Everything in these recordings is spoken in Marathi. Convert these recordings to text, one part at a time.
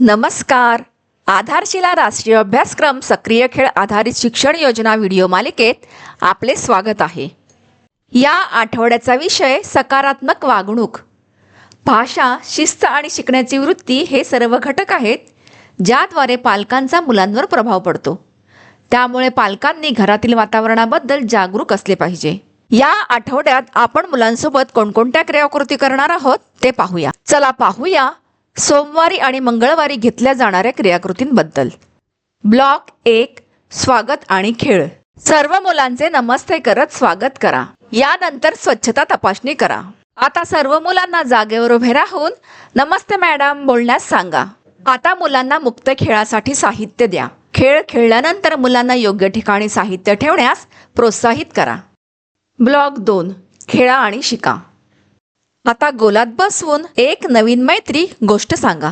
नमस्कार. आधारशिला राष्ट्रीय अभ्यासक्रम सक्रिय खेळ आधारित शिक्षण योजना व्हिडिओ मालिकेत आपले स्वागत आहे. या आठवड्याचा विषय सकारात्मक वागणूक. भाषा शिस्त आणि शिकण्याची वृत्ती हे सर्व घटक आहेत ज्याद्वारे पालकांचा मुलांवर प्रभाव पडतो. त्यामुळे पालकांनी घरातील वातावरणाबद्दल जागरूक असले पाहिजे. या आठवड्यात आपण मुलांसोबत कोणकोणत्या क्रियाकृती करणार आहोत ते पाहूया. चला पाहूया सोमवारी आणि मंगळवारी घेतल्या जाणाऱ्या क्रियाकृतींबद्दल. ब्लॉक एक स्वागत आणि खेळ. सर्व मुलांचे नमस्ते करत स्वागत करा. यानंतर स्वच्छता तपासणी करा. आता सर्व मुलांना जागेवर उभे राहून नमस्ते मॅडम बोलण्यास सांगा. आता मुलांना मुक्त खेळासाठी साहित्य द्या. खेळ खेळल्यानंतर मुलांना योग्य ठिकाणी साहित्य ठेवण्यास प्रोत्साहित करा. ब्लॉक दोन खेळा आणि शिका. आता गोलात बसवून एक नवीन मैत्री गोष्ट सांगा.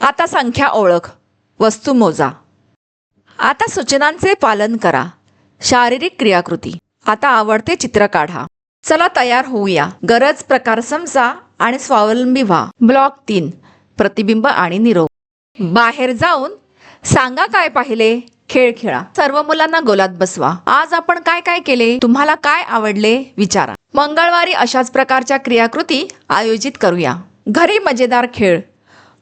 आता संख्या ओळख. वस्तू मोजा. आता सूचनांचे पालन करा. शारीरिक क्रियाकृती. आता आवडते चित्र काढा. चला तयार होऊया. गरज प्रकार समजा आणि स्वावलंबी व्हा. ब्लॉक तीन. प्रतिबिंब आणि निरोप. बाहेर जाऊन सांगा काय पाहिले? खेळ खेळा. सर्व मुलांना गोलात बसवा. आज आपण काय काय केले? तुम्हाला काय आवडले? विचारा. मंगळवारी अशाच प्रकारच्या क्रियाकृती आयोजित करूया. घरी मजेदार खेळ.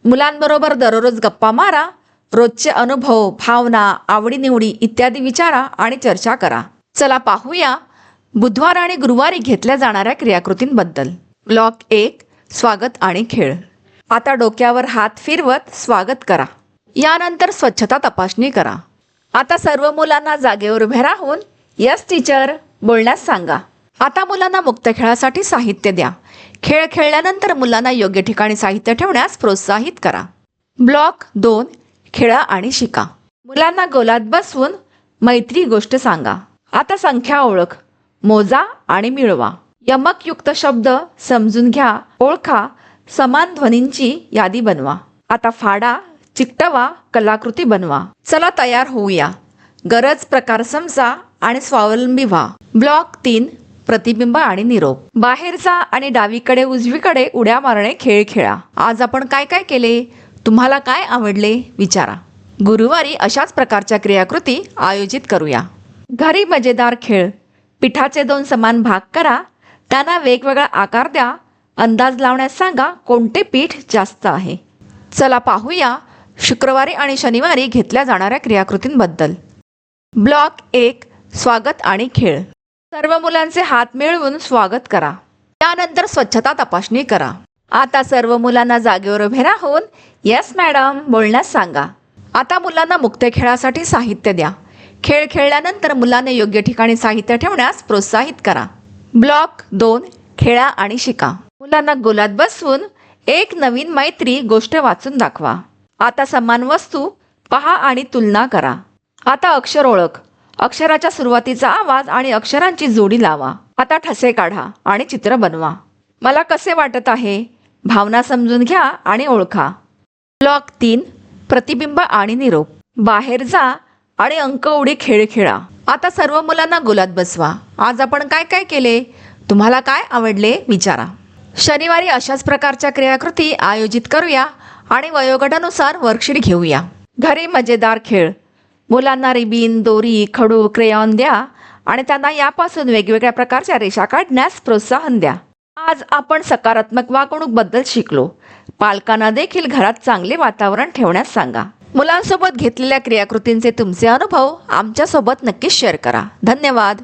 मुलांबरोबर दररोज गप्पा मारा. रोजचे अनुभव भावना आवडीनिवडी इत्यादी विचारा आणि चर्चा करा. चला पाहूया बुधवार आणि गुरुवारी घेतल्या जाणाऱ्या क्रियाकृतींबद्दल. ब्लॉक एक स्वागत आणि खेळ. आता डोक्यावर हात फिरवत स्वागत करा. यानंतर स्वच्छता तपासणी करा. आता सर्व मुलांना जागेवर उभे राहून यस टीचर बोलण्यास सांगा. आता मुलांना मुक्त खेळासाठी साहित्य द्या. खेळ खेळल्यानंतर मुलांना योग्य ठिकाणी साहित्य ठेवण्यास प्रोत्साहित करा. ब्लॉक दोन खेळा आणि शिका. मुलांना गोलात बसवून मैत्री गोष्ट सांगा. आता संख्या ओळख. मोजा आणि मिळवा. यमकयुक्त शब्द समजून घ्या. ओळखा. समान ध्वनींची यादी बनवा. आता फाडा चिकटवा कलाकृती बनवा. चला तयार होऊया. गरज प्रकार समजा आणि स्वावलंबी व्हा. ब्लॉक तीन प्रतिबिंब आणि निरोप. बाहेर जा आणि डावीकडे उजवीकडे उड्या मारणे खेळ खेळा. आज आपण काय काय केले? तुम्हाला काय आवडले? विचारा. गुरुवारी अशाच प्रकारच्या क्रियाकृती आयोजित करूया. घरी मजेदार खेळ. पिठाचे दोन समान भाग करा. त्यांना वेगवेगळा आकार द्या. अंदाज लावण्यास सांगा कोणते पीठ जास्त आहे. चला पाहूया. शुक्रवारी आणि शनिवारी घेतल्या जाणाऱ्या क्रियाकृतींबद्दल. ब्लॉक एक स्वागत आणि खेळ. सर्व मुलांचे हात मिळवून स्वागत करा. त्यानंतर स्वच्छता तपासणी करा. आता सर्व मुलांना जागेवर उभे राहून येस मॅडम बोलण्यास सांगा. आता मुलांना मुक्त खेळासाठी साहित्य द्या. खेळ खेळल्यानंतर मुलांना योग्य ठिकाणी साहित्य ठेवण्यास प्रोत्साहित करा. ब्लॉक दोन खेळा आणि शिका. मुलांना गोलात बसवून एक नवीन मैत्री गोष्ट वाचून दाखवा. आता समान वस्तू पहा आणि तुलना करा. आता अक्षर ओळख. अक्षराच्या सुरुवातीचा आवाज आणि अक्षरांची जोडी लावा. आता ठसे काढा आणि चित्र बनवा. मला कसे वाटत आहे? भावना समजून घ्या आणि ओळखा. ब्लॉक तीन. प्रतिबिंब आणि निरोप. बाहेर जा आणि अंक उडी खेळ खेळा. आता सर्व मुलांना गोलात बसवा. आज आपण काय काय केले? तुम्हाला काय आवडले? विचारा. शनिवारी अशाच प्रकारच्या क्रियाकृती आयोजित करूया. आणि वयोगटानुसार वर्कशीट घेऊया. घरी मजेदार खेळ. मुलांना रिबीन दोरी खडू क्रेयॉन द्या आणि त्यांना यापासून वेगवेगळ्या प्रकारच्या रेषा काढण्यास प्रोत्साहन द्या. आज आपण सकारात्मक वागणूकबद्दल शिकलो. पालकांना देखील घरात चांगले वातावरण ठेवण्यास सांगा. मुलांसोबत घेतलेल्या क्रियाकृतींचे तुमचे अनुभव आमच्यासोबत नक्कीच शेअर करा. धन्यवाद.